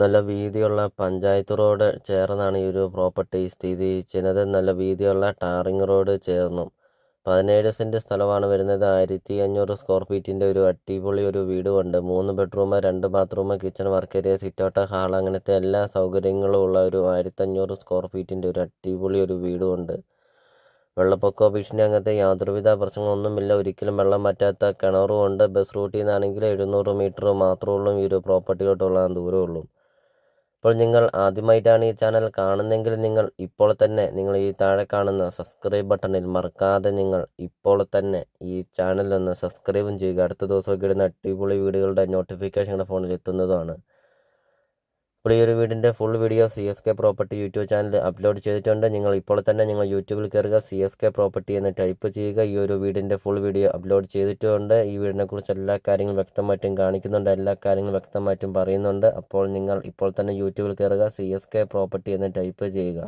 നല്ല വീതിയുള്ള പഞ്ചായത്ത് റോഡ് ചേർന്നാണ് ഈ ഒരു പ്രോപ്പർട്ടി സ്ഥിതി ചെയ്യുന്നത്. നല്ല വീതിയുള്ള ടാറിംഗ് റോഡ് ചേർന്നും. പതിനേഴ് സെന്റ് സ്ഥലമാണ് വരുന്നത്. ആയിരത്തി അഞ്ഞൂറ് സ്ക്വയർ ഫീറ്റിന്റെ ഒരു അടിപൊളി ഒരു വീടുമുണ്ട് മൂന്ന് ബെഡ്റൂം രണ്ട് bathroom kitchen work area sitout hall അങ്ങനത്തെ എല്ലാ സൗകര്യങ്ങളും ഉള്ള ഒരു ആയിരത്തഞ്ഞൂറ് സ്ക്വയർ ഫീറ്റിന്റെ ഒരു അടിപൊളി ഒരു വീടുമുണ്ട് വെള്ളപ്പൊക്ക ഭീഷണി അങ്ങനത്തെ യാതൊരുവിധ പ്രശ്നങ്ങളൊന്നുമില്ല. ഒരിക്കലും വെള്ളം പറ്റാത്ത കിണറും ഉണ്ട്. ബസ് റൂട്ടിൽ നിന്നാണെങ്കിൽ എഴുന്നൂറ് മീറ്റർ മാത്രമേ ഉള്ളൂ ഈ ഒരു പ്രോപ്പർട്ടിയിലോട്ടുള്ള ദൂരമുള്ളൂ. അപ്പോൾ നിങ്ങൾ ആദ്യമായിട്ടാണ് ഈ ചാനൽ കാണുന്നതെങ്കിൽ നിങ്ങൾ ഇപ്പോൾ തന്നെ നിങ്ങൾ ഈ താഴെ കാണുന്ന സബ്സ്ക്രൈബ് ബട്ടണിൽ മറക്കാതെ നിങ്ങൾ ഇപ്പോൾ തന്നെ ഈ ചാനൽ ഒന്ന് സബ്സ്ക്രൈബും ചെയ്യുക. അടുത്ത ദിവസമൊക്കെ ഇടുന്ന അടിപൊളി വീഡിയോകളുടെ നോട്ടിഫിക്കേഷൻ ഫോണിൽ എത്തുന്നതാണ് ഒരു വീടിന്റെ full video C S K property YouTube channel upload ചെയ്തിട്ടുണ്ട്. നിങ്ങൾ ഇപ്പോൾ തന്നെ നിങ്ങൾ യൂട്യൂബിൽ കയറുക സി എസ് കെ പ്രോപ്പർട്ടി എന്ന് ടൈപ്പ് ചെയ്യുക. ഈ ഒരു വീടിന്റെ ഫുൾ വീഡിയോ അപ്ലോഡ് ചെയ്തിട്ടുണ്ട്. ഈ വീടിനെക്കുറിച്ച് എല്ലാ കാര്യങ്ങളും വ്യക്തമായിട്ടും കാണിക്കുന്നുണ്ട്. എല്ലാ കാര്യങ്ങളും വ്യക്തമായിട്ടും പറയുന്നുണ്ട്. അപ്പോൾ നിങ്ങൾ ഇപ്പോൾ തന്നെ യൂട്യൂബിൽ കയറുക സി എസ് കെ പ്രോപ്പർട്ടി എന്ന് ടൈപ്പ് ചെയ്യുക.